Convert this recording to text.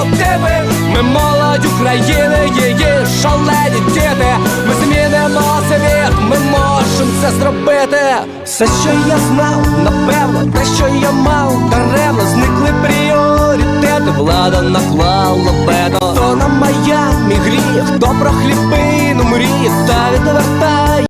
стереотипи Ми молодь України, її шалені діти. Ми змінимо світ, ми можемо це зробити. Все, що я знав, напевно, те, що я мав, даремно зникли пріоритети, влада наклала вето. То на Майамі гріх, хто про хлібину мріє та відвертає